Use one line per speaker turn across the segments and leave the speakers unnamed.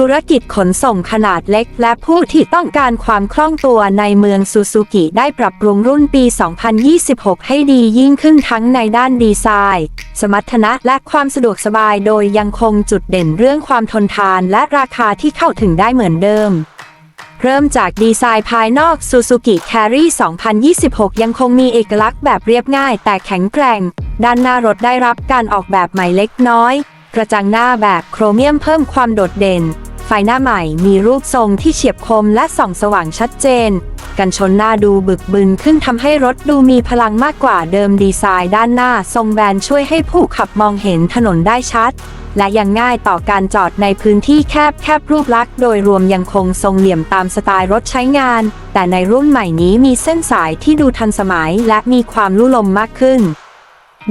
ธุรกิจขนส่งขนาดเล็ก และผู้ที่ต้องการความคล่องตัวในเมืองซูซูกิได้ปรับปรุงรุ่นปี 2026 ให้ดียิ่งขึ้นทั้งในด้านดีไซน์ สมรรถนะและความสะดวกสบายโดยยังคงจุดเด่นเรื่องความทนทานและราคาที่เข้าถึงได้เหมือนเดิมเริ่มจากดีไซน์ภายนอก Suzuki Carry 2026 ยังคงมีเอกลักษณ์แบบเรียบง่ายแต่แข็งแกร่ง ด้านหน้ารถได้รับการออกแบบใหม่เล็กน้อย กระจังหน้าแบบโครเมียมเพิ่มความโดดเด่น ไฟหน้าใหม่มีรูปทรงที่เฉียบคมและส่องสว่างชัดเจน กันชนหน้าดูบึกบึนขึ้นทำให้รถดูมีพลังมากกว่าเดิมดีไซน์ด้านหน้าทรงแบนช่วยให้ผู้ขับมองเห็นถนนได้ชัด และยังง่ายต่อการจอดในพื้นที่แคบแคบรูปลักษณ์โดยรวมยังคงทรงเหลี่ยมตามสไตล์รถใช้งาน แต่ในรุ่นใหม่นี้มีเส้นสายที่ดูทันสมัยและมีความลุ่ลมมากขึ้น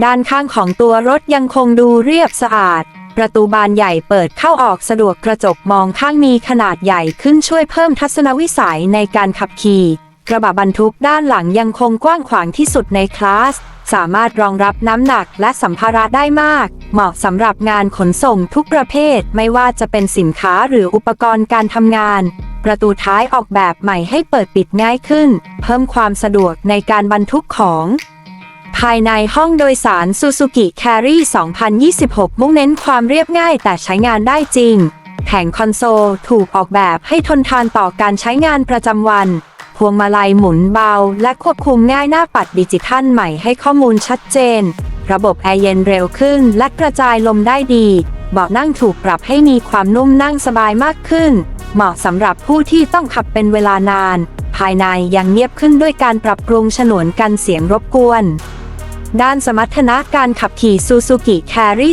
ด้านข้างของตัวรถยังคงดูเรียบสะอาด ประตูบานใหญ่เปิดเข้าออกสะดวกกระจกมองข้างมีขนาดใหญ่ขึ้นช่วยเพิ่มทัศนวิสัยในการขับขี่ กระบะบรรทุกด้านหลังยังคงกว้างขวางที่สุดในคลาส สามารถรองรับน้ำหนักและสัมภาระได้มาก เหมาะสำหรับงานขนส่งทุกประเภท ไม่ว่าจะเป็นสินค้าหรืออุปกรณ์การทำงาน ประตูท้ายออกแบบใหม่ให้เปิดปิดง่ายขึ้น เพิ่มความสะดวกในการบรรทุกของ ภายในห้องโดยสาร Suzuki Carry 2026 มุ่งเน้นความเรียบง่ายแต่ใช้งานได้จริง แผงคอนโซลถูกออกแบบให้ทนทานต่อการใช้งานประจำวัน พวงมาลัยหมุนเบา และควบคุมง่ายหน้าปัดดิจิทัลใหม่ให้ข้อมูลชัดเจน ระบบแอร์เย็นเร็วขึ้น และกระจายลมได้ดี เบาะนั่งถูกปรับให้มีความนุ่มนั่งสบายมากขึ้น เหมาะสำหรับผู้ที่ต้องขับเป็นเวลานาน ภายในยังเงียบขึ้นด้วยการปรับปรุงฉนวนกันเสียงรบกวน ด้านสมรรถนะการขับขี่ Suzuki Carry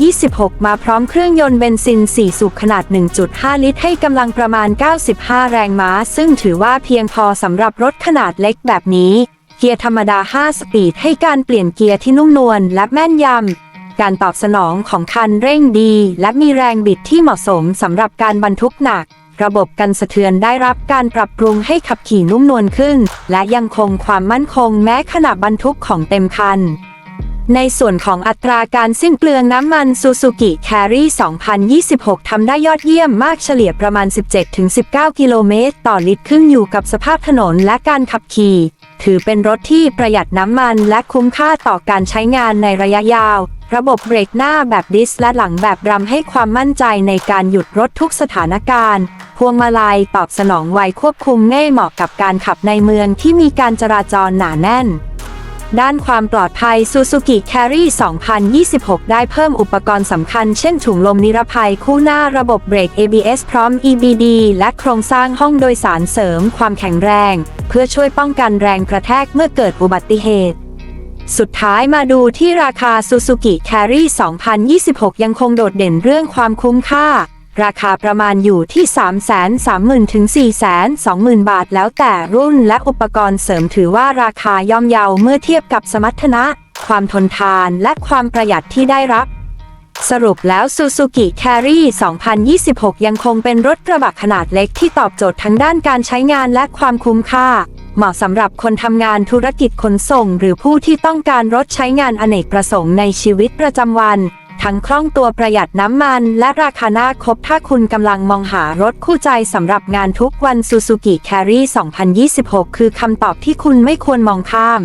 2026 มาพร้อมเครื่องยนต์เบนซิน 4 สูบขนาด 1.5 ลิตร ให้กำลังประมาณ 95 แรงม้า ซึ่งถือว่าเพียงพอสำหรับรถขนาดเล็กแบบนี้ เกียร์ธรรมดา 5 สปีด ให้การเปลี่ยนเกียร์ที่นุ่มนวลและแม่นยำ การตอบสนองของคันเร่งดี และมีแรงบิดที่เหมาะสมสำหรับการบรรทุกหนัก ระบบกันสะเทือนได้รับการปรับปรุงให้ขับขี่นุ่มนวลขึ้น และยังคงความมั่นคงแม้ขณะบรรทุกของเต็มคัน ในส่วนของอัตราการสิ้นเปลืองน้ำมัน Suzuki Carry 2026 ทำได้ยอดเยี่ยมมากเฉลี่ยประมาณ 17-19 กิโลเมตร ต่อลิตรขึ้นอยู่กับสภาพถนนและการขับขี่ ถือเป็นรถที่ประหยัดน้ำมันและคุ้มค่าต่อการใช้งานในระยะยาว ระบบเบรกหน้าแบบดิสและหลังแบบรำให้ความมั่นใจในการหยุดรถทุกสถานการณ์ พวงมาลัยตอบสนองไวควบคุมง่ายเหมาะกับการขับในเมืองที่มีการจราจรหนาแน่น ด้านความปลอดภัย Suzuki Carry 2026 ได้เพิ่มอุปกรณ์สำคัญเช่นถุงลมนิรภัยคู่หน้าระบบเบรก ABS พร้อม EBD และโครงสร้างห้องโดยสารเสริมความแข็งแรง เพื่อช่วยป้องกันแรงกระแทกเมื่อเกิดอุบัติเหตุ สุดท้ายมาดูที่ราคา Suzuki Carry 2026 ยังคงโดดเด่นเรื่องความคุ้มค่า ราคาประมาณอยู่ที่ 330,000 ถึง 420,000 บาท แล้วแต่รุ่นและอุปกรณ์เสริมถือว่าราคาย่อมเยาเมื่อเทียบกับสมรรถนะ ความทนทานและความประหยัดที่ได้รับสรุปแล้ว Suzuki Carry 2026 ยังคงเป็นรถกระบะขนาดเล็กที่ตอบโจทย์ทั้งด้านการใช้งานและความคุ้มค่า เหมาะสำหรับคนทำงานธุรกิจขนส่ง หรือผู้ที่ต้องการรถใช้งานอเนกประสงค์ในชีวิตประจำวัน ทั้งคล่องตัวประหยัดน้ำมัน และราคาน่าคบถ้าคุณกำลังมองหารถคู่ใจสำหรับงานทุกวัน Suzuki Carry 2026 คือคำตอบที่คุณไม่ควรมองข้าม